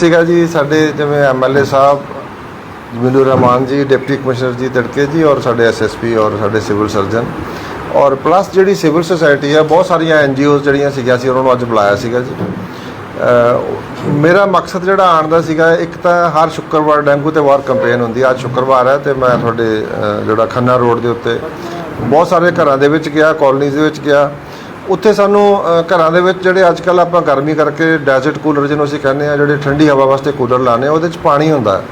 ਸੀਗਾ ਜੀ, ਸਾਡੇ ਜਿਵੇਂ ਐਮਐਲਏ ਸਾਹਿਬ ਜਮੀਲੁਰ ਰਹਿਮਾਨ ਜੀ, ਡਿਪਟੀ ਕਮਿਸ਼ਨਰ ਜੀ ਤੜਕੇ ਜੀ, ਔਰ ਸਾਡੇ ਐਸਐਸਪੀ ਔਰ ਸਾਡੇ ਸਿਵਲ ਸਰਜਨ। ਔਰ ਪਲੱਸ ਜਿਹੜੀ ਸਿਵਲ ਸੁਸਾਇਟੀ ਹੈ, ਬਹੁਤ ਸਾਰੀਆਂ ਐਨਜੀਓਜ਼ ਜਿਹੜੀਆਂ ਸੀਗੀਆਂ ਸੀ, ਉਹਨਾਂ ਨੂੰ ਅੱਜ ਬੁਲਾਇਆ ਸੀਗਾ ਜੀ। ਅਹ ਮੇਰਾ ਮਕਸਦ ਜਿਹੜਾ ਆਉਣ ਦਾ ਸੀਗਾ, ਇੱਕ ਤਾਂ ਹਰ ਸ਼ੁੱਕਰਵਾਰ ਡੈਂਗੂ ਤੇ ਵਾਰ ਕੰਪੇਨ ਹੁੰਦੀ ਹੈ, ਅੱਜ ਸ਼ੁੱਕਰਵਾਰ ਹੈ ਤੇ ਮੈਂ ਤੁਹਾਡੇ, ਅਹ ਜਿਹੜਾ ਖੰਨਾ ਰੋਡ ਦੇ ਉੱਤੇ ਬਹੁਤ ਸਾਰੇ ਘਰਾਂ ਦੇ ਵਿੱਚ ਗਿਆ, ਕਾਲਨੀਜ਼ ਦੇ ਵਿੱਚ ਗਿਆ। ਉੱਥੇ ਸਾਨੂੰ ਅ, ਘਰਾਂ ਦੇ ਵਿੱਚ ਜਿਹੜੇ ਅੱਜ ਕੱਲ ਆਪਾਂ ਗਰਮੀ ਕਰਕੇ ਡੈਜ਼ਰਟ ਕੂਲਰ ਜਿਹਨੂੰ ਅਸੀਂ ਕਹਿੰਦੇ ਆ ਜਿਹੜੇ ਠੰਡੀ ਹਵਾ ਵਾਸਤੇ ਕੂਲਰ ਲਾਣੇ ਉਹਦੇ ਵਿੱਚ ਪਾਣੀ ਹੁੰਦਾ ਹੈ।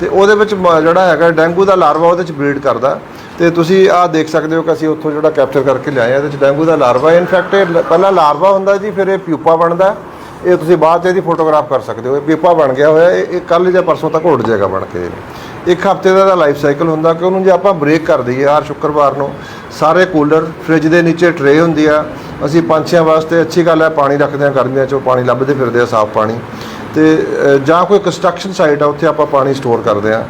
ਤੇ ਉਹਦੇ ਵਿੱਚ ਮ- ਜਿਹੜਾ ਹੈਗਾ ਡੈਂਗੂ ਦਾ ਲਾਰਵਾ ਉਹਦੇ ਵਿੱਚ ਬਰੀਡ ਕਰਦਾ। ਤੇ ਤੁਸੀਂ ਆਹ ਦੇਖ ਸਕਦੇ ਹੋ ਕਿ ਅਸੀਂ ਉੱਥੋਂ ਜਿਹੜਾ ਕੈਪਚਰ ਕਰਕੇ ਲਿਆਏ ਆ ਇਹਦੇ ਵਿੱਚ ਡੈਂਗੂ ਦਾ ਲਾਰਵਾ। ਇਨਫੈਕਟ ਇਹ ਲ- ਪਹਿਲਾਂ ਲਾਰਵਾ ਹੁੰਦਾ ਜੀ ਫਿਰ ਇਹ ਪਿਊਪਾ ਬਣਦਾ। ਇਹ ਤੁਸੀਂ ਬਾਅਦ ਚ ਇਹਦੀ ਫੋਟੋਗ੍ਰਾਫ ਕਰ ਸਕਦੇ ਹੋ। ਇਹ ਪਿਊਪਾ ਬਣ ਗਿਆ ਹੋਇਆ ਇਹ ਕੱਲ ਜਾਂ ਪਰਸੋਂ ਤੱਕ ਉੱਡ ਜਾਏਗਾ ਬਣ ਕੇ ਇੱਕ ਹਫ਼ਤੇ ਦਾ ਦਾ ਲਾਈਫ ਸਾਈਕਲ ਹੁੰਦਾ ਕਿ ਉਹਨੂੰ ਜੇ ਆਪਾਂ ਬ੍ਰੇਕ ਕਰ ਦਈਏ ਹਰ ਸ਼ੁੱਕਰਵਾਰ ਨੂੰ, ਸਾਰੇ ਕੂਲਰ ਫ੍ਰਿਜ ਦੇ ਨੀਚੇ ਟਰੇ ਹੁੰਦੀ ਆ, ਅਸੀਂ ਪੰਛੀਆਂ ਵਾਸਤੇ ਅੱਛੀ ਗੱਲ ਹੈ, ਪਾਣੀ ਰੱਖਦੇ ਆ ਗਰਮੀਆਂ 'ਚ, ਉਹ ਪਾਣੀ ਲੱਭਦੇ ਫਿਰਦੇ ਆ ਸਾਫ਼ ਪਾਣੀ। ਤੇ ਜਾਂ ਕੋਈ ਕੰਸਟਰਕਸ਼ਨ ਸਾਈਟ ਆ, ਉੱਥੇ ਆਪਾਂ ਪਾਣੀ ਸਟੋਰ ਕਰਦੇ ਆ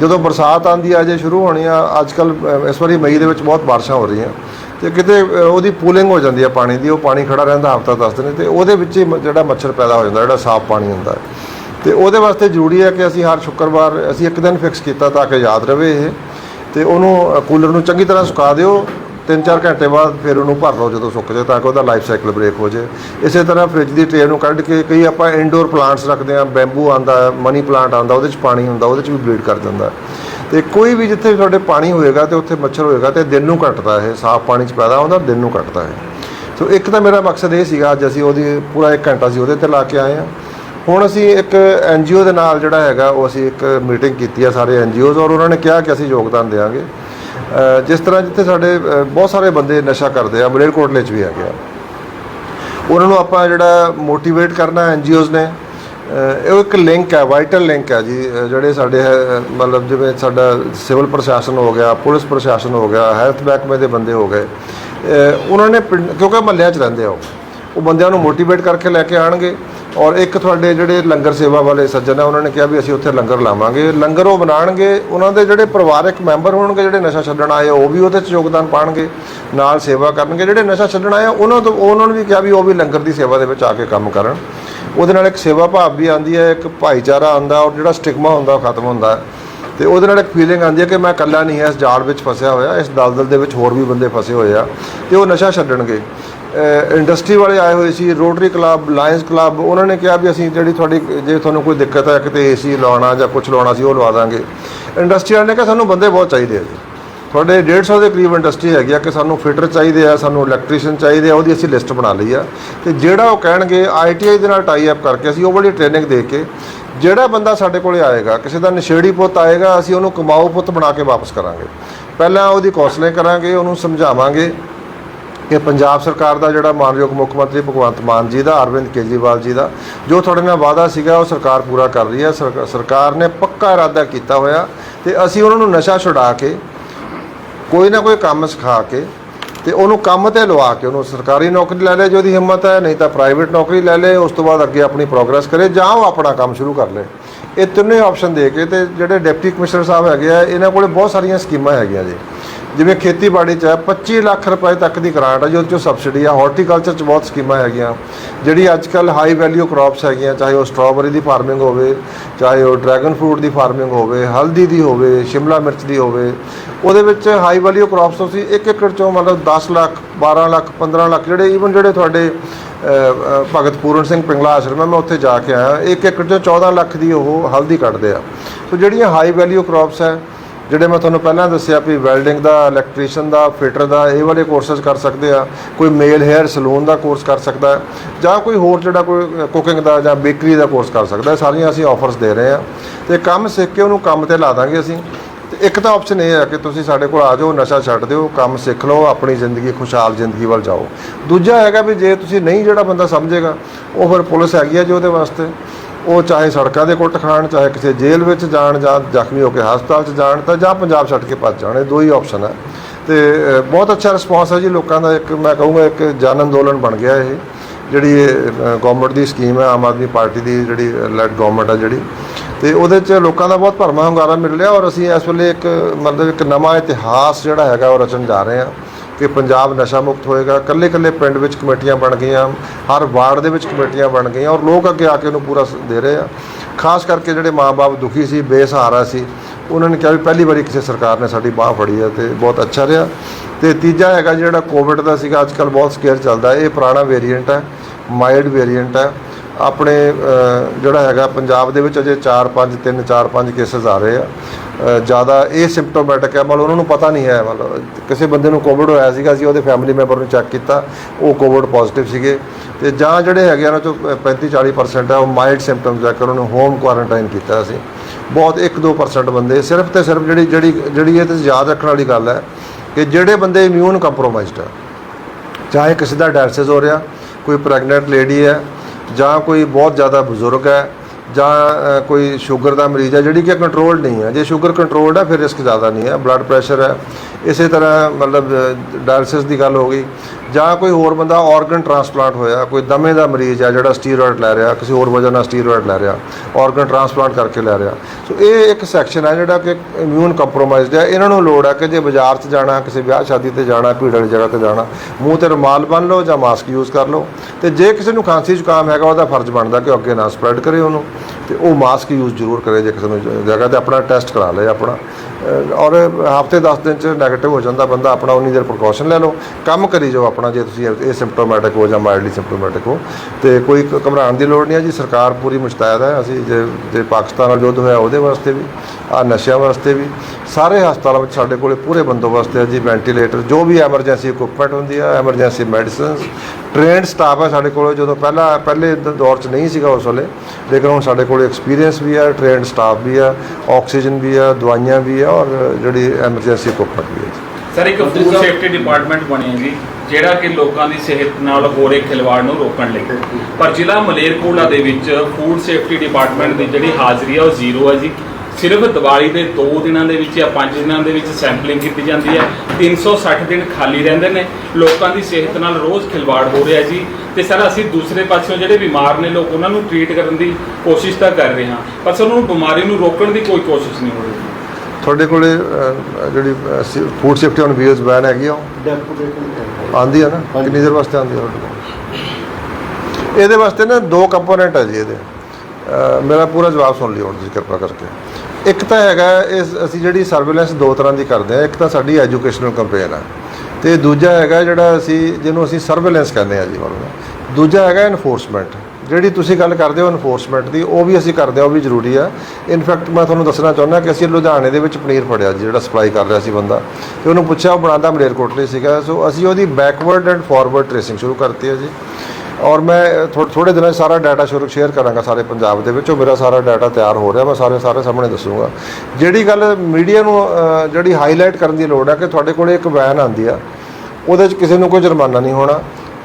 ਜਦੋਂ ਬਰਸਾਤ ਆਂਦੀ ਆ ਜੇ ਸ਼ੁਰੂ ਹੋਣੀ ਆ ਅੱਜ ਕੱਲ ਇਸ ਵਾਰੀ ਮਈ ਦੇ ਵਿੱਚ ਬਹੁਤ ਬਾਰਿਸ਼ਾਂ ਹੋ ਰਹੀਆਂ। ਤੇ ਕਿਤੇ ਉਹਦੀ ਪੂਲਿੰਗ ਹੋ ਜਾਂਦੀ ਆ ਪਾਣੀ ਦੀ, ਉਹ ਪਾਣੀ ਖੜਾ ਰਹਿੰਦਾ, ਹਫਤਾ 10 ਦਿਨ, ਤੇ ਉਹਦੇ ਵਿੱਚ ਹੀ ਜਿਹੜਾ ਮੱਛਰ ਪੈਦਾ ਹੋ ਜਾਂਦਾ, ਜਿਹੜਾ ਸਾਫ਼ ਪਾਣੀ ਹੁੰਦਾ। ਹੈ ਤੇ ਉਹਦੇ ਵਾਸਤੇ ਜ਼ਰੂਰੀ ਹੈ ਕਿ ਅਸੀਂ ਹਰ ਸ਼ੁੱਕਰਵਾਰ ਅਸੀਂ ਇੱਕ ਦਿਨ ਫਿਕਸ ਕੀਤਾ ਤਾਂ ਕਿ ਯਾਦ ਰਵੇ ਇਹ। ਤੇ ਉਹਨੂੰ ਕੂਲਰ ਨੂੰ ਚੰਗੀ ਤਰ੍ਹਾਂ ਸੁਕਾ ਦਿਓ। 3-4 ਘੰਟੇ ਬਾਅਦ ਫਿਰ ਉਹਨੂੰ ਭਰ ਲਓ ਜਦੋਂ ਸੁੱਕ ਜਾਏ ਤਾਂ ਕਿ ਉਹਦਾ ਲਾਈਫ ਸਾਈਕਲ ਬ੍ਰੇਕ ਹੋ ਜਾਏ। ਇਸੇ ਤਰ੍ਹਾਂ ਫ੍ਰਿਜ ਦੀ ਟ੍ਰੇ ਨੂੰ ਕੱਢ ਕੇ ਕਈ ਆਪਾਂ ਇਨਡੋਰ ਪਲਾਂਟਸ ਰੱਖਦੇ ਆ ਬੈਂਬੂ ਆਂਦਾ ਮਨੀ ਪਲਾਂਟ ਆਂਦਾ ਉਹਦੇ 'ਚ ਪਾਣੀ ਹੁੰਦਾ, ਉਹਦੇ 'ਚ ਵੀ ਬਲੀਡ ਕਰ ਦਿੰਦਾ। ਤੇ ਕੋਈ ਵੀ ਜਿੱਥੇ ਤੁਹਾਡੇ ਪਾਣੀ ਹੋਏਗਾ ਤੇ ਉੱਥੇ ਮੱਛਰ ਹੋਏਗਾ ਤੇ ਦਿਨ ਨੂੰ ਘਟਦਾ ਇਹ, ਸਾਫ਼ ਪਾਣੀ 'ਚ ਪੈਦਾ ਹੁੰਦਾ, ਦਿਨ ਨੂੰ ਘਟਦਾ ਹੈ ਸੋ ਇੱਕ ਤਾਂ ਮੇਰਾ ਮਕਸਦ ਇਹ ਸੀਗਾ, ਅੱਜ ਅਸੀਂ ਉਹਦੀ ਪੂਰਾ 1 ਘੰਟਾ ਸੀ ਉਹਦੇ ਤੇ ਲਾ ਕੇ ਆਏ ਆ ਹੁਣ ਅਸੀਂ ਇੱਕ ਐਨਜੀਓ ਦੇ ਨਾਲ ਜਿਹੜਾ ਹੈਗਾ ਉਹ ਅਸੀਂ ਇੱਕ ਮੀਟਿੰਗ ਕੀਤੀ ਆ ਸਾਰੇ ਐਨਜੀਓਜ਼ ਔਰ ਉਹਨਾਂ ਨੇ ਕਿਹਾ ਕਿ ਅਸੀਂ ਯੋਗਦਾਨ ਦੇਵਾਂਗੇ। ਜਿਸ ਤਰ੍ਹਾਂ ਜਿੱਥੇ ਸਾਡੇ ਬਹੁਤ ਸਾਰੇ ਬੰਦੇ ਨਸ਼ਾ ਕਰਦੇ ਆ ਮਲੇਰਕੋਟਲੇ 'ਚ ਵੀ ਹੈਗੇ ਆ। ਉਹਨਾਂ ਨੂੰ ਆਪਾਂ ਜਿਹੜਾ ਮੋਟੀਵੇਟ ਕਰਨਾ ਐਨਜੀਓਜ਼ ਨੇ ਅ, ਇਹ ਇੱਕ ਲਿੰਕ ਹੈ ਵਾਈਟਲ ਲਿੰਕ ਹੈ ਜੀ ਜਿਹੜੇ ਸਾਡੇ ਹੈ, ਮਤਲਬ ਜਿਵੇਂ ਸਾਡਾ ਸਿਵਲ ਪ੍ਰਸ਼ਾਸਨ ਹੋ ਗਿਆ ਪੁਲਿਸ ਪ੍ਰਸ਼ਾਸਨ ਹੋ ਗਿਆ ਹੈਲਥ ਮਹਿਕਮੇ ਦੇ ਬੰਦੇ ਹੋ ਗਏ ਉਹਨਾਂ ਨੇ ਪਿੰਡ- ਕਿਉਂਕਿ ਮਹੱਲਿਆਂ 'ਚ ਰਹਿੰਦੇ ਆ ਉਹ ਉਹ ਬੰਦਿਆਂ ਨੂੰ ਮੋਟੀਵੇਟ ਕਰਕੇ ਲੈ ਕੇ ਆਣਗੇ। ਔਰ ਇੱਕ ਤੁਹਾਡੇ ਜਿਹੜੇ ਲੰਗਰ ਸੇਵਾ ਵਾਲੇ ਸੱਜਣ ਆ ਉਹਨਾਂ ਨੇ ਕਿਹਾ ਵੀ ਅਸੀਂ ਉੱਥੇ ਲੰਗਰ ਲਾਵਾਂਗੇ। ਲੰਗਰ ਉਹ ਬਣਾਣਗੇ ਉਹਨਾਂ ਦੇ ਜਿਹੜੇ ਪਰਿਵਾਰਕ ਮੈਂਬਰ ਹੋਣਗੇ ਜਿਹੜੇ ਨਸ਼ਾ ਛੱਡਣ ਆਏ ਉਹ ਵੀ ਉਹਦੇ 'ਚ ਯੋਗਦਾਨ ਪਾਣਗੇ ਨਾਲ ਸੇਵਾ ਕਰਨਗੇ। ਜਿਹੜੇ ਨਸ਼ਾ ਛੱਡਣ ਆਏ ਆ, ਉਹਨਾਂ ਤੋਂ ਉਹਨਾਂ ਨੂੰ ਵੀ ਕਿਹਾ ਵੀ ਉਹ ਵੀ ਲੰਗਰ ਦੀ ਸੇਵਾ ਦੇ ਵਿੱਚ ਆ ਕੇ ਕੰਮ ਕਰਨ। ਉਹਦੇ ਨਾਲ ਇੱਕ ਸੇਵਾ ਭਾਵ ਵੀ ਆਉਂਦੀ ਹੈ ਇੱਕ ਭਾਈਚਾਰਾ ਆਉਂਦਾ ਔਰ ਜਿਹੜਾ ਸਟਿਗਮਾ ਹੁੰਦਾ ਉਹ ਖਤਮ ਹੁੰਦਾ ਹੈ। ਤੇ ਉਹਦੇ ਨਾਲ ਇੱਕ ਫੀਲਿੰਗ ਆਉਂਦੀ ਹੈ ਕਿ ਮੈਂ ਇਕੱਲਾ ਨਹੀਂ ਹਾਂ ਇਸ ਜਾਲ ਵਿੱਚ ਫਸਿਆ ਹੋਇਆ ਇਸ ਦਲਦਲ ਦੇ ਵਿੱਚ ਹੋਰ ਵੀ ਬੰਦੇ ਫਸੇ ਹੋਏ ਆ ਤੇ ਉਹ ਨਸ਼ਾ ਛੱਡਣਗੇ। ਇੰਡਸਟਰੀ ਵਾਲੇ ਆਏ ਹੋਏ ਸੀ ਰੋਟਰੀ ਕਲੱਬ ਲਾਇਨਸ ਕਲੱਬ ਉਹਨਾਂ ਨੇ ਕਿਹਾ ਵੀ ਅਸੀਂ ਜਿਹੜੀ ਤੁਹਾਡੀ, ਜੇ ਤੁਹਾਨੂੰ ਕੋਈ ਦਿੱਕਤ ਹੈ ਕਿਤੇ ਏਸੀ ਲਵਾਉਣਾ ਜਾਂ ਕੁਝ ਲਵਾਉਣਾ ਸੀ, ਉਹ ਲਵਾ ਦਾਂਗੇ। ਇੰਡਸਟਰੀ ਵਾਲੇ ਨੇ ਕਿਹਾ, ਸਾਨੂੰ ਬੰਦੇ ਬਹੁਤ ਚਾਹੀਦੇ ਆ ਜੀ। ਤੁਹਾਡੇ 150 ਦੇ ਕਰੀਬ ਇੰਡਸਟਰੀ ਹੈਗੀ ਆ ਕਿ ਸਾਨੂੰ ਫਿਟਰ ਚਾਹੀਦੇ ਆ, ਸਾਨੂੰ ਇਲੈਕਟ੍ਰੀਸ਼ੀਅਨ ਚਾਹੀਦੇ ਆ, ਉਹਦੀ ਅਸੀਂ ਲਿਸਟ ਬਣਾ ਲਈ ਆ। ਤੇ ਜਿਹੜਾ ਉਹ ਕਹਿਣਗੇ ਆਈਟੀਆਈ ਦੇ ਨਾਲ ਟਾਈ ਅਪ ਕਰਕੇ ਅਸੀਂ ਉਹ ਵਾਲੀ ਟ੍ਰੇਨਿੰਗ ਦੇ ਕੇ, ਜਿਹੜਾ ਬੰਦਾ ਸਾਡੇ ਕੋਲੇ ਆਏਗਾ, ਕਿਸੇ ਦਾ ਨਸ਼ੇੜੀ ਪੁੱਤ ਆਏਗਾ, ਅਸੀਂ ਉਹਨੂੰ ਕਮਾਊ ਪੁੱਤ ਬਣਾ ਕੇ ਵਾਪਸ ਕਰਾਂਗੇ। ਪਹਿਲਾਂ ਉਹਦੀ ਕੌਂਸਲਿੰਗ ਕਰਾਂਗੇ, ਉਹਨੂੰ ਸਮਝਾਵਾਂਗੇ ਕਿ ਪੰਜਾਬ ਸਰਕਾਰ ਦਾ ਜਿਹੜਾ ਮਾਨਯੋਗ ਮੁੱਖ ਮੰਤਰੀ ਭਗਵੰਤ ਮਾਨ ਜੀ ਦਾ, ਅਰਵਿੰਦ ਕੇਜਰੀਵਾਲ ਜੀ ਦਾ, ਜੋ ਤੁਹਾਡੇ ਨਾਲ ਵਾਅਦਾ ਸੀਗਾ, ਉਹ ਸਰਕਾਰ ਪੂਰਾ ਕਰ ਰਹੀ ਹੈ। ਸਰਕਾ- ਸਰਕਾਰ ਨੇ ਪੱਕਾ ਇਰਾਦਾ ਕੀਤਾ ਹੋਇਆ ਤੇ ਅਸੀਂ ਉਹਨਾਂ ਨੂੰ ਨਸ਼ਾ ਛੁਡਾ ਕੇ, ਕੋਈ ਨਾ ਕੋਈ ਕੰਮ ਸਿਖਾ ਕੇ ਤੇ ਉਹਨੂੰ ਕੰਮ ਤੇ ਲਵਾ ਕੇ ਉਹਨੂੰ ਸਰਕਾਰੀ ਨੌਕਰੀ ਲੈ ਲੈ ਜੇ ਉਹਦੀ ਹਿੰਮਤ ਹੈ, ਨਹੀਂ ਤਾਂ ਪ੍ਰਾਈਵੇਟ ਨੌਕਰੀ ਲੈ ਲੈ, ਉਸ ਤੋਂ ਬਾਅਦ ਅੱਗੇ ਆਪਣੀ ਪ੍ਰੋਗਰੈਸ ਕਰੇ ਜਾਂ ਉਹ ਆਪਣਾ ਕੰਮ ਸ਼ੁਰੂ ਕਰ ਲੈ। ਇਹ ਤਿੰਨੇ ਆਪਸ਼ਨ ਦੇ ਕੇ ਤੇ ਜਿਹੜੇ ਡਿਪਟੀ ਕਮਿਸ਼ਨਰ ਸਾਹਿਬ ਹੈਗੇ ਆ, ਇਹਨਾਂ ਕੋਲੇ ਬਹੁਤ ਸਾਰੀਆਂ ਸਕੀਮਾਂ ਹੈਗੀਆਂ ਜੀ। ਜਿਵੇਂ ਖੇਤੀਬਾੜੀ 'ਚ ਹੈ 25 ਲੱਖ ਰੁਪਏ ਤੱਕ ਦੀ ਗ੍ਰਾਂਟ ਹੈ ਜਿਹਦੇ 'ਚੋਂ ਸਬਸਿਡੀ ਆ। ਹਾਰਟੀਕਲਚਰ 'ਚ ਬਹੁਤ ਸਕੀਮਾਂ ਹੈਗੀਆਂ। ਜਿਹੜੀ ਅੱਜ ਕੱਲ ਹਾਈ ਵੈਲਿਊ ਕ੍ਰੌਪਸ ਹੈਗੀਆਂ, ਚਾਹੇ ਉਹ ਸਟ੍ਰਾਬੇਰੀ ਦੀ ਫਾਰਮਿੰਗ ਹੋਵੇ, ਚਾਹੇ ਉਹ ਡਰੈਗਨ ਫਰੂਟ ਦੀ ਫਾਰਮਿੰਗ ਹੋਵੇ, ਹਲਦੀ ਦੀ ਹੋਵੇ, ਸ਼ਿਮਲਾ ਮਿਰਚ ਦੀ ਹੋਵੇ, ਉਹਦੇ ਵਿੱਚ ਹਾਈ ਵੈਲਿਊ ਕ੍ਰੌਪਸ ਤੁਸੀਂ ਇੱਕ ਏਕੜ ਚੋਂ ਮਤਲਬ 10 ਲੱਖ 12 ਲੱਖ 15 ਲੱਖ, ਜਿਹੜੇ ਈਵਨ ਜਿਹੜੇ ਤੁਹਾਡੇ ਭਗਤ ਪੂਰਨ ਸਿੰਘ ਪਿੰਗਲਾ ਆਸ਼ਰਮ ਹੈ, ਮੈਂ ਉੱਥੇ ਜਾ ਕੇ ਆਇਆ। ਇੱਕ ਏਕੜ ਚੋਂ 14 ਲੱਖ ਦੀ ਉਹ ਹਲਦੀ ਕੱਢਦੇ ਆ। ਸੋ ਜਿਹੜੀਆਂ ਹਾਈ ਵੈਲਿਊ ਕ੍ਰੌਪਸ ਹੈ ਜਿਹੜੇ ਮੈਂ ਤੁਹਾਨੂੰ ਪਹਿਲਾਂ ਦੱਸਿਆ ਵੀ ਵੈਲਡਿੰਗ ਦਾ ਇਲੈਕਟ੍ਰੀਸ਼ੀਅਨ ਦਾ ਫਿਟਰ ਦਾ, ਇਹ ਵਾਲੇ ਕੋਰਸਸ ਕਰ ਸਕਦੇ ਆ। ਕੋਈ ਮੇਲ ਹੈਅਰ ਸਲੂਨ ਦਾ ਕੋਰਸ ਕਰ ਸਕਦਾ ਜਾਂ ਕੋਈ ਹੋਰ ਜਿਹੜਾ ਕੋਈ ਕੁਕਿੰਗ ਦਾ ਜਾਂ ਬੇਕਰੀ ਦਾ ਕੋਰਸ ਕਰ ਸਕਦਾ ਸਾਰੀਆਂ ਅਸੀਂ ਆਫਰਸ ਦੇ ਰਹੇ ਆ। ਤੇ ਕੰਮ ਸਿੱਖ ਕੇ ਉਹਨੂੰ ਕੰਮ ਤੇ ਲਾ ਦਾਂਗੇ ਅਸੀਂ। ਤੇ ਇੱਕ ਤਾਂ ਆਪਸ਼ਨ ਇਹ ਹੈ ਕਿ ਤੁਸੀਂ ਸਾਡੇ ਕੋਲ ਆ ਜਾਓ, ਨਸ਼ਾ ਛੱਡ ਦਿਓ, ਕੰਮ ਸਿੱਖ ਲਓ, ਆਪਣੀ ਜ਼ਿੰਦਗੀ, ਖੁਸ਼ਹਾਲ ਜ਼ਿੰਦਗੀ ਵੱਲ ਜਾਓ। ਦੂਜਾ ਹੈਗਾ ਵੀ ਜੇ ਤੁਸੀਂ ਨਹੀਂ ਜਿਹੜਾ ਬੰਦਾ ਸਮਝੇਗਾ, ਉਹ ਫਿਰ ਪੁਲਿਸ ਹੈਗੀ ਹੈ ਜੀ ਉਹਦੇ ਵਾਸਤੇ। ਉਹ ਚਾਹੇ ਸੜਕਾਂ ਦੇ ਕੁੱਟ ਖਾਣ, ਚਾਹੇ ਕਿਸੇ ਜੇਲ੍ਹ ਵਿੱਚ ਜਾਣ ਜਾਂ ਜ਼ਖਮੀ ਹੋ ਕੇ ਹਸਪਤਾਲ 'ਚ ਜਾਣ ਤਾਂ ਜਾਂ ਪੰਜਾਬ ਛੱਡ ਕੇ ਭੱਜ ਜਾਣ, ਇਹ ਦੋ ਹੀ ਆਪਸ਼ਨ ਹੈ ਤੇ ਬਹੁਤ ਅੱਛਾ ਰਿਸਪਾਂਸ ਹੈ ਜੀ ਲੋਕਾਂ ਦਾ। ਇੱਕ ਮੈਂ ਕਹੂੰਗਾ ਇੱਕ ਜਨ ਅੰਦੋਲਨ ਬਣ ਗਿਆ ਇਹ, ਜਿਹੜੀ ਗਵਰਨਮੈਂਟ ਦੀ ਸਕੀਮ ਹੈ ਆਮ ਆਦਮੀ ਪਾਰਟੀ ਦੀ ਜਿਹੜੀ ਲੈਡ ਗਵਰਨਮੈਂਟ ਹੈ ਜਿਹੜੀ। ਤੇ ਉਹਦੇ 'ਚ ਲੋਕਾਂ ਦਾ ਬਹੁਤ ਭਰਮਾ ਹੁੰਗਾਰਾ ਮਿਲ ਰਿਹਾ ਔਰ ਅਸੀਂ ਇਸ ਵੇਲੇ ਇੱਕ ਮਤਲਬ ਇੱਕ ਨਵਾਂ ਇਤਿਹਾਸ ਜਿਹੜਾ ਹੈਗਾ ਉਹ ਰਚਣ ਜਾ ਰਹੇ ਹਾਂ। ਕਿ ਪੰਜਾਬ ਨਸ਼ਾ ਮੁਕਤ ਹੋਏਗਾ ਕੱਲੇ ਕੱਲੇ ਪਿੰਡ ਵਿੱਚ ਕਮੇਟੀਆਂ ਬਣ ਗਈਆਂ, ਹਰ ਵਾਰਡ ਦੇ ਵਿੱਚ ਕਮੇਟੀਆਂ ਬਣ ਗਈਆਂ ਔਰ ਲੋਕ ਅੱਗੇ ਆ ਕੇ ਉਹਨੂੰ ਪੂਰਾ ਦੇ ਰਹੇ ਆ। ਖਾਸ ਕਰਕੇ ਜਿਹੜੇ ਮਾਪੇ ਦੁਖੀ ਸੀ, ਬੇਸਹਾਰਾ ਸੀ, ਉਹਨਾਂ ਨੇ ਕਿਹਾ ਵੀ ਪਹਿਲੀ ਵਾਰੀ ਕਿਸੇ ਸਰਕਾਰ ਨੇ ਸਾਡੀ ਬਾਹ ਫੜੀ ਹੈ ਤੇ ਬਹੁਤ ਅੱਛਾ ਰਿਹਾ। ਤੇ ਤੀਜਾ ਹੈਗਾ ਜਿਹੜਾ ਕੋਵਿਡ ਦਾ ਸੀਗਾ ਅੱਜ ਕੱਲ ਬਹੁਤ ਸਕੇਅਰ ਚੱਲਦਾ, ਇਹ ਪੁਰਾਣਾ ਵੇਰੀਐਂਟ ਹੈ ਮਾਈਲਡ ਵੇਰੀਐਂਟ ਹੈ। ਆਪਣੇ ਜਿਹੜਾ ਹੈਗਾ ਪੰਜਾਬ ਦੇ ਵਿੱਚ ਅਜੇ 4 5 3 4 5 ਕੇਸਸ ਆ ਰਹੇ ਆ। ਜ਼ਿਆਦਾ ਇਹ ਸਿੰਪਟੋਮੈਟਿਕ ਹੈ, ਮਤਲਬ ਉਹਨਾਂ ਨੂੰ ਪਤਾ ਨਹੀਂ ਹੈ, ਮਤਲਬ ਕਿਸੇ ਬੰਦੇ ਨੂੰ ਕੋਵਿਡ ਹੋਇਆ ਸੀਗਾ ਸੀ ਉਹਦੇ ਫੈਮਿਲੀ ਮੈਂਬਰ ਨੂੰ ਚੈੱਕ ਕੀਤਾ, ਉਹ ਕੋਵਿਡ ਪੋਜ਼ਿਟਿਵ ਸੀਗੇ। ਤੇ ਜਾਂ ਜਿਹੜੇ ਹੈਗੇ ਉਹਨਾਂ ਚੋਂ 35 40% ਹੈ ਉਹ ਮਾਈਲਡ ਸਿੰਪਟਮਸ ਹੈ ਕੇ ਉਹਨਾਂ ਨੂੰ ਹੋਮ ਕੁਆਰੰਟਾਈਨ ਕੀਤਾ ਸੀ ਬਹੁਤ 1-2% ਬੰਦੇ, ਸਿਰਫ ਤੇ ਸਿਰਫ ਜਿਹੜੀ ਜਿਹੜੀ ਜਿਹੜੀ ਇਹ ਤੇ ਯਾਦ ਰੱਖਣ ਵਾਲੀ ਗੱਲ ਹੈ ਕਿ ਜਿਹੜੇ ਬੰਦੇ ਇਮਿਊਨ ਕੰਪਰੋਮਾਈਜ਼ਡ ਹੈ ਚਾਹੇ ਕਿਸੇ ਦਾ ਡਾਇਲਸਿਸ ਹੋ ਰਿਹਾ, ਕੋਈ ਪ੍ਰੈਗਨੈਂਟ ਲੇਡੀ ਹੈ ਜਾਂ ਕੋਈ ਬਹੁਤ ਜ਼ਿਆਦਾ ਬਜ਼ੁਰਗ ਹੈ ਜਾਂ ਕੋਈ ਸ਼ੂਗਰ ਦਾ ਮਰੀਜ਼ ਹੈ, ਜਿਹੜੀ ਕਿ ਕੰਟਰੋਲਡ ਨਹੀਂ ਹੈ। ਜੇ ਸ਼ੂਗਰ ਕੰਟਰੋਲਡ ਹੈ, ਫਿਰ ਰਿਸਕ ਜ਼ਿਆਦਾ ਨਹੀਂ ਹੈ। ਬਲੱਡ ਪ੍ਰੈਸ਼ਰ ਹੈ। ਇਸੇ ਤਰ੍ਹਾਂ ਮਤਲਬ ਡਾਇਲਿਸਿਸ ਦੀ ਗੱਲ ਹੋ ਗਈ। ਜਾਂ ਕੋਈ ਹੋਰ ਬੰਦਾ ਆਰਗਨ ਟ੍ਰਾਂਸਪਲਾਂਟ ਹੋਇਆ, ਕੋਈ ਦਮੇ ਦਾ ਮਰੀਜ਼ ਹੈ, ਜਿਹੜਾ ਸਟੀਰੋਇਡ ਲੈ ਰਿਹਾ, ਕਿਸੇ ਹੋਰ ਵਜ੍ਹਾ ਨਾਲ ਸਟੀਰੋਇਡ ਲੈ ਰਿਹਾ ਆਰਗਨ ਟ੍ਰਾਂਸਪਲਾਂਟ ਕਰਕੇ ਲੈ ਰਿਹਾ। ਸੋ ਇਹ ਇੱਕ ਸੈਕਸ਼ਨ ਹੈ, ਜਿਹੜਾ ਕਿ ਇਮਿਊਨ ਕੰਪਰੋਮਾਈਜ਼ਡ ਹੈ। ਇਹਨਾਂ ਨੂੰ ਲੋੜ ਹੈ ਕਿ ਜੇ ਬਾਜ਼ਾਰ 'ਚ ਜਾਣਾ, ਕਿਸੇ ਵਿਆਹ ਸ਼ਾਦੀ ਤੇ ਜਾਣਾ, ਭੀੜ ਵਾਲੀ ਜਗ੍ਹਾ ਤੇ ਜਾਣਾ, ਮੂੰਹ ਤੇ ਰੁਮਾਲ ਬੰਨ੍ਹ ਲਓ ਜਾਂ ਮਾਸਕ ਯੂਜ਼ ਕਰ ਲਓ। ਤੇ ਜੇ ਕਿਸੇ ਨੂੰ ਖਾਂਸੀ ਜ਼ੁਕਾਮ ਹੈਗਾ, ਉਹਦਾ ਫਰਜ਼ ਬਣਦਾ ਕਿ ਅੱਗੇ ਨਾ ਸਪਰੈਡ ਕਰੇ ਉਹਨੂੰ। ਤੇ ਉਹ ਮਾਸਕ ਯੂਜ਼ ਜ਼ਰੂਰ ਕਰੇ ਜੇ ਕਿਸੇ ਨੂੰ ਜਗ੍ਹਾ ਤੇ ਆਪਣਾ ਟੈਸਟ ਕਰਾ ਲਏ ਆਪਣਾ। ਔਰ ਹਫ਼ਤੇ 10 ਦਿਨ ਚ 네ਗੇਟਿਵ ਹੋ ਜਾਂਦਾ ਬੰਦਾ, ਆਪਣਾ ਉਨੀ ਦੇਰ ਪ੍ਰੀਕਾਸ਼ਨ ਲੈ ਲਓ। ਕੰਮ ਕਰੀ ਜਾਓ ਆਪਣਾ ਜੇ ਤੁਸੀਂ ਇਹ ਸਿੰਪਟੋਮੈਟਿਕ ਹੋ ਜਾਂ ਮਾਈਲਡਲੀ ਸਿੰਪਟੋਮੈਟਿਕ ਹੋ। ਤੇ ਕੋਈ ਘਬਰਾਉਣ ਦੀ ਲੋੜ ਨਹੀਂ ਹੈ ਜੀ, ਸਰਕਾਰ ਪੂਰੀ ਮੁਸ਼ਤੈਦ ਹੈ। ਅਸੀਂ ਜੇ ਜੇ ਪਾਕਿਸਤਾਨ ਨਾਲ ਯੁੱਧ ਹੋਇਆ ਉਹਦੇ ਵਾਸਤੇ ਵੀ ਆ ਨਸ਼ਿਆਂ ਵਾਸਤੇ ਵੀ। ਸਾਰੇ ਹਸਪਤਾਲਾਂ ਵਿੱਚ ਸਾਡੇ ਕੋਲੇ ਪੂਰੇ ਬੰਦੋਬਸਤ ਹੈ ਜੀ ਵੈਂਟੀਲੇਟਰ ਜੋ ਵੀ ਐਮਰਜੈਂਸੀ ਇਕਵਿਪਮੈਂਟ ਹੁੰਦੀ ਹੈ ਐਮਰਜੈਂਸੀ ਮੈਡੀਸਿਨਸ ਟ੍ਰੇਨਡ ਸਟਾਫ ਹੈ ਸਾਡੇ ਕੋਲ ਜਦੋਂ ਪਹਿਲਾਂ ਪਹਿਲੇ ਦੌਰ 'ਚ ਨਹੀਂ ਸੀਗਾ ਉਸ ਵੇਲੇ ਲੇਕਿਨ ਹੁਣ ਸਾਡੇ ਕੋਲ ਐਕਸਪੀਰੀਅੰਸ ਵੀ ਹੈ ਟ੍ਰੇਨਡ ਸਟਾਫ ਵੀ ਹੈ ਆਕਸੀਜਨ ਵੀ ਹੈ ਦਵਾਈਆਂ ਵੀ ਹੈ ਔਰ ਜਿਹੜੀ ਐਮਰਜੈਂਸੀ ਇਕਵਿਪਮੈਂਟ ਵੀ ਹੈ ਜੀ। ਸਰ ਇੱਕ ਫੂਡ ਸੇਫਟੀ ਡਿਪਾਰਟਮੈਂਟ ਬਣਿਆ ਜੀ ਜਿਹੜਾ ਕਿ ਲੋਕਾਂ ਦੀ ਸਿਹਤ ਨਾਲ ਹੋ ਰਹੇ ਖਿਲਵਾੜ ਨੂੰ ਰੋਕਣ ਲਈ। ਪਰ ਜ਼ਿਲ੍ਹਾ ਮਲੇਰਕੋਟਲਾ ਦੇ ਵਿੱਚ ਫੂਡ ਸੇਫਟੀ ਡਿਪਾਰਟਮੈਂਟ ਦੀ ਜਿਹੜੀ ਹਾਜ਼ਰੀ ਹੈ ਉਹ ਜ਼ੀਰੋ ਹੈ ਜੀ। ਸਿਰਫ ਦੀਵਾਲੀ ਦੇ 2 ਦਿਨਾਂ ਦੇ ਵਿੱਚ ਜਾਂ 5 ਦਿਨਾਂ ਦੇ ਵਿੱਚ ਸੈਂਪਲਿੰਗ ਕੀਤੀ ਜਾਂਦੀ ਹੈ। 360 ਦਿਨ ਖਾਲੀ ਰਹਿੰਦੇ ਨੇ। ਲੋਕਾਂ ਦੀ ਸਿਹਤ ਨਾਲ ਰੋਜ਼ ਖਿਲਵਾੜ ਹੋ ਰਿਹਾ ਜੀ। ਤੇ ਸਰ ਅਸੀਂ ਦੂਸਰੇ ਪਾਸਿਓਂ ਜਿਹੜੇ ਬਿਮਾਰ ਨੇ ਲੋਕ ਉਹਨਾਂ ਨੂੰ ਟ੍ਰੀਟ ਕਰਨ ਦੀ ਕੋਸ਼ਿਸ਼ ਤਾਂ ਕਰ ਰਹੇ ਹਾਂ। ਪਰ ਸਰ ਉਹਨਾਂ ਨੂੰ ਬਿਮਾਰੀ ਨੂੰ ਰੋਕਣ ਦੀ ਕੋਈ ਕੋਸ਼ਿਸ਼ ਨਹੀਂ ਹੋ ਰਹੀ। ਤੁਹਾਡੇ ਕੋਲੇ ਜਿਹੜੀ food safety on wheels van ਹੈਗੀ ਆ ਉਹ? ਆਂਦੀ ਹੈ। ਨਾ? ਕਿੰਨੀ ਦੇਰ ਵਾਸਤੇ ਆਂਦੀ ਤੁਹਾਡੇ ਕੋਲ? ਇਹਦੇ ਵਾਸਤੇ ਨਾ ਦੋ ਕੰਪੋਨੈਂਟ ਹੈ ਜੀ ਇਹਦੇ। ਮੇਰਾ ਪੂਰਾ ਜਵਾਬ ਸੁਣ ਲਿਓ ਜੀ ਕਿਰਪਾ ਕਰਕੇ। ਇੱਕ ਤਾਂ ਹੈਗਾ ਇਸ, ਅਸੀਂ ਜਿਹੜੀ ਸਰਵੇਲੈਂਸ ਦੋ ਤਰ੍ਹਾਂ ਦੀ ਕਰਦੇ ਆ ਇੱਕ ਤਾਂ ਸਾਡੀ ਐਜੂਕੇਸ਼ਨਲ ਕੰਪੇਨ ਆ। ਤੇ ਦੂਜਾ ਹੈਗਾ ਜਿਹੜਾ ਅਸੀਂ, ਜਿਹਨੂੰ ਅਸੀਂ ਸਰਵੇਲੈਂਸ ਕਹਿੰਦੇ ਆ ਜੀ ਮਤਲਬ। ਦੂਜਾ ਹੈਗਾ ਇਨਫੋਰਸਮੈਂਟ ਜਿਹੜੀ ਤੁਸੀਂ ਗੱਲ ਕਰਦੇ ਹੋ ਇਨਫੋਰਸਮੈਂਟ ਦੀ, ਉਹ ਵੀ ਅਸੀਂ ਕਰਦੇ ਆ ਉਹ ਵੀ ਜ਼ਰੂਰੀ ਆ। ਇਨਫੈਕਟ ਮੈਂ ਤੁਹਾਨੂੰ ਦੱਸਣਾ ਚਾਹੁੰਦਾ ਕਿ ਅਸੀਂ ਲੁਧਿਆਣੇ ਦੇ ਵਿੱਚ ਪਨੀਰ ਫੜਿਆ ਜੀ, ਜਿਹੜਾ ਸਪਲਾਈ ਕਰ ਰਿਹਾ ਸੀ ਬੰਦਾ। ਤੇ ਉਹਨੂੰ ਪੁੱਛਿਆ, ਉਹ ਬਣਾਉਂਦਾ ਮਲੇਰਕੋਟਲੇ ਸੀਗਾ। ਸੋ ਅਸੀਂ ਉਹਦੀ ਬੈਕਵਰਡ ਐਂਡ ਫਾਰਵਰਡ ਟ੍ਰੇਸਿੰਗ ਸ਼ੁਰੂ ਕਰਤੀ ਹੈ ਜੀ। ਔਰ ਮੈਂ ਥੋ- ਥੋੜੇ ਦਿਨਾਂ 'ਚ ਸਾਰਾ ਡਾਟਾ ਸ਼ੁਰੂ ਸ਼ੇਅਰ ਕਰਾਂਗਾ ਸਾਰੇ ਪੰਜਾਬ ਦੇ ਵਿੱਚ। ਉਹ ਮੇਰਾ ਸਾਰਾ ਡਾਟਾ ਤਿਆਰ ਹੋ ਰਿਹਾ, ਮੈਂ ਸਾਰੇ ਸਾਰੇ ਸਾਹਮਣੇ ਦੱਸੂਗਾ। ਜਿਹੜੀ ਗੱਲ ਮੀਡੀਆ ਨੂੰ ਜਿਹੜੀ ਹਾਈਲਾਈਟ ਕਰਨ ਦੀ ਲੋੜ ਹੈ ਕਿ ਤੁਹਾਡੇ ਕੋਲ ਇੱਕ ਵੈਨ ਆਂਦੀ ਆ, ਉਹਦੇ 'ਚ ਕਿਸੇ ਨੂੰ ਕੋਈ ਜੁਰਮਾਨਾ ਨਹੀਂ ਹੋਣਾ।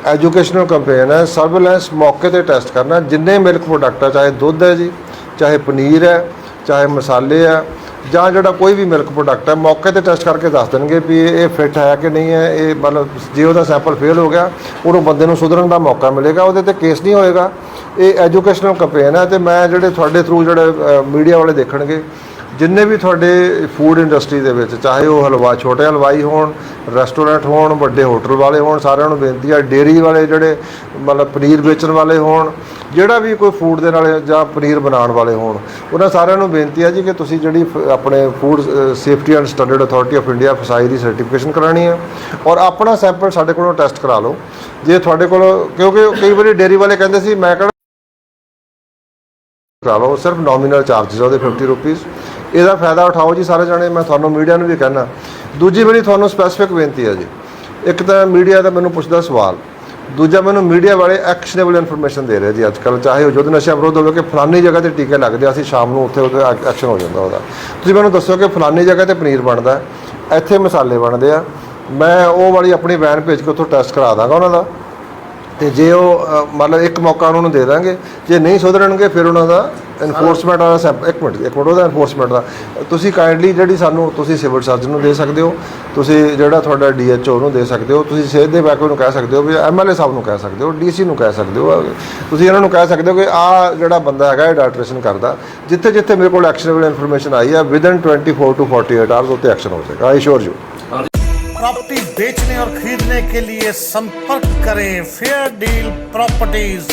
ਐਜੂਕੇਸ਼ਨਲ ਕੰਪੇਨ ਹੈ ਸਰਵੇਲੈਂਸ ਮੌਕੇ ਤੇ ਟੈਸਟ ਕਰਨਾ। ਜਿੰਨੇ ਮਿਲਕ ਪ੍ਰੋਡਕਟ ਆ, ਚਾਹੇ ਦੁੱਧ ਹੈ ਜੀ, ਚਾਹੇ ਪਨੀਰ ਹੈ, ਚਾਹੇ ਮਸਾਲੇ ਆ ਜਾਂ ਜਿਹੜਾ ਕੋਈ ਵੀ ਮਿਲਕ ਪ੍ਰੋਡਕਟ ਹੈ, ਮੌਕੇ ਤੇ ਟੈਸਟ ਕਰਕੇ ਦੱਸ ਦੇਣਗੇ ਵੀ ਇਹ ਫਿੱਟ ਹੈ ਕਿ ਨਹੀਂ ਹੈ, ਇਹ ਮਤਲਬ ਜੇ ਉਹਦਾ ਸੈਂਪਲ ਫੇਲ ਹੋ ਗਿਆ, ਉਹਨੂੰ ਬੰਦੇ ਨੂੰ ਸੁਧਰਨ ਦਾ ਮੌਕਾ ਮਿਲੇਗਾ, ਉਹਦੇ ਤੇ ਕੇਸ ਨਹੀਂ ਹੋਏਗਾ। ਇਹ ਐਜੂਕੇਸ਼ਨਲ ਕੰਪੇਨ ਹੈ ਤੇ ਮੈਂ ਜਿਹੜੇ ਤੁਹਾਡੇ ਥਰੂ ਜਿਹੜੇ ਮੀਡੀਆ ਵਾਲੇ ਦੇਖਣਗੇ, ਜਿੰਨੇ ਵੀ ਤੁਹਾਡੇ ਫੂਡ ਇੰਡਸਟਰੀ ਦੇ ਵਿੱਚ, ਚਾਹੇ ਉਹ ਹਲਵਾ, ਛੋਟੇ ਹਲਵਾਈ ਹੋਣ ਰੈਸਟੋਰੈਂਟ ਹੋਣ, ਵੱਡੇ ਹੋਟਲ ਵਾਲੇ ਹੋਣ, ਸਾਰਿਆਂ ਨੂੰ ਬੇਨਤੀ ਹੈ ਡੇਰੀ ਵਾਲੇ ਜਿਹੜੇ ਮਤਲਬ ਪਨੀਰ ਵੇਚਣ ਵਾਲੇ ਹੋਣ ਜਿਹੜਾ ਵੀ ਕੋਈ ਫੂਡ ਦੇ ਨਾਲ ਜਾਂ ਪਨੀਰ ਬਣਾਉਣ ਵਾਲੇ ਹੋਣ, ਉਹਨਾਂ ਸਾਰਿਆਂ ਨੂੰ ਬੇਨਤੀ ਹੈ ਜੀ ਕਿ ਤੁਸੀਂ ਜਿਹੜੀ ਫ- ਆਪਣੇ food safety and standard authority of India FSSAI the certification ਕਰਾਣੀ ਹੈ ਔਰ ਆਪਣਾ ਸੈਂਪਲ ਸਾਡੇ ਕੋਲੋਂ ਟੈਸਟ ਕਰਾ ਲਓ। ਜੇ ਤੁਹਾਡੇ ਕੋਲ, ਕਿਉਂਕਿ ਕਈ ਵਾਰੀ ਡੇਰੀ ਵਾਲੇ ਕਹਿੰਦੇ ਸੀ, ਮੈਂ ਕਿਹੜਾ ਕਰਾ ਲਓ, ਸਿਰਫ ਨੋਮੀਨਲ ਚਾਰजेस ਉਹਦੇ 50 ਰੁਪੀਸ ਇਹਦਾ ਫਾਇਦਾ ਉਠਾਓ ਜੀ ਸਾਰੇ ਜਣੇ, ਮੈਂ ਤੁਹਾਨੂੰ ਮੀਡੀਆ ਨੂੰ ਵੀ ਕਹਿਣਾ ਦੂਜੀ ਮੇਰੀ ਤੁਹਾਨੂੰ ਸਪੈਸੀਫਿਕ ਬੇਨਤੀ ਹੈ ਜੀ। ਇੱਕ ਤਾਂ ਮੀਡੀਆ ਦਾ ਮੈਨੂੰ ਪੁੱਛਦਾ ਸਵਾਲ ਦੂਜਾ ਮੈਨੂੰ ਮੀਡੀਆ ਵਾਲੇ ਐਕਸ਼ਨੇਬਲ ਇਨਫੋਰਮੇਸ਼ਨ ਦੇ ਰਹੇ ਜੀ ਅੱਜ ਕੱਲ੍ਹ ਚਾਹੇ ਉਹ ਯੁੱਧ ਨਸ਼ਾ ਵਿਰੋਧ ਹੋਵੇ ਕਿ ਫਲਾਨੀ ਜਗ੍ਹਾ ਤੇ ਟੀਕੇ ਲੱਗਦੇ ਆ, ਅਸੀਂ ਸ਼ਾਮ ਨੂੰ ਉੱਥੇ ਉਹਦਾ ਐਕਸ਼ਨ ਹੋ ਜਾਂਦਾ ਉਹਦਾ। ਤੁਸੀਂ ਮੈਨੂੰ ਦੱਸੋ ਕਿ ਫਲਾਨੀ ਜਗ੍ਹਾ ਤੇ ਪਨੀਰ ਬਣਦਾ ਇੱਥੇ ਮਸਾਲੇ ਬਣਦੇ ਆ। ਮੈਂ ਉਹ ਵਾਲੀ ਆਪਣੀ ਵੈਨ ਭੇਜ ਕੇ ਉੱਥੋਂ ਟੈਸਟ ਕਰਾ ਦਾਂਗਾ ਉਹਨਾਂ ਦਾ। ਤੇ ਜੇ ਉਹ ਮਤਲਬ ਇੱਕ ਮੌਕਾ ਉਹਨਾਂ ਨੂੰ ਦੇ ਦਾਂਗੇ ਜੇ ਨਹੀਂ ਸੁਧਰਨਗੇ ਫਿਰ ਉਹਨਾਂ ਦਾ ਇਨਫੋਰਸਮੈਂਟ ਵਾਲਾ ਸੈਂਪ ਇੱਕ ਮਿੰਟ ਇੱਕ ਮਿੰਟ ਉਹਦਾ ਇਨਫੋਰਸਮੈਂਟ ਦਾ ਤੁਸੀਂ ਕਾਈਂਡਲੀ ਜਿਹੜੀ ਸਾਨੂੰ ਤੁਸੀਂ ਸਿਵਲ ਸਰਜਨ ਨੂੰ ਦੇ ਸਕਦੇ ਹੋ ਤੁਸੀਂ ਜਿਹੜਾ ਤੁਹਾਡਾ ਡੀਐਚਓ ਨੂੰ ਦੇ ਸਕਦੇ ਹੋ ਤੁਸੀਂ ਸਿਹਤ ਦੇ ਮਹਿਕਮੇ ਨੂੰ ਕਹਿ ਸਕਦੇ ਹੋ ਵੀ ਐਮਐਲਏ ਸਾਹਿਬ ਨੂੰ ਕਹਿ ਸਕਦੇ ਹੋ ਡੀਸੀ ਨੂੰ ਕਹਿ ਸਕਦੇ ਹੋ ਤੁਸੀਂ ਇਹਨਾਂ ਨੂੰ ਕਹਿ ਸਕਦੇ ਹੋ ਕਿ ਆ ਜਿਹੜਾ ਬੰਦਾ ਹੈਗਾ ਇਹ ਡਾਟਰੇਸ਼ਨ ਕਰਦਾ ਜਿੱਥੇ ਜਿੱਥੇ ਮੇਰੇ ਕੋਲ ਐਕਸ਼ਨੇਬਲ ਇਨਫੋਰਮੇਸ਼ਨ ਆਈ ਹੈ ਵਿਦਨ 24 ਟੂ 48 ਆਵਰਸ ਉੱਤੇ ਐਕਸ਼ਨ ਹੋ ਜਾਏਗਾ ਆਈ ਸ਼ੋਰ ਯੂ प्रॉपर्टी बेचने और खरीदने के लिए संपर्क करें फेयर डील प्रॉपर्टीज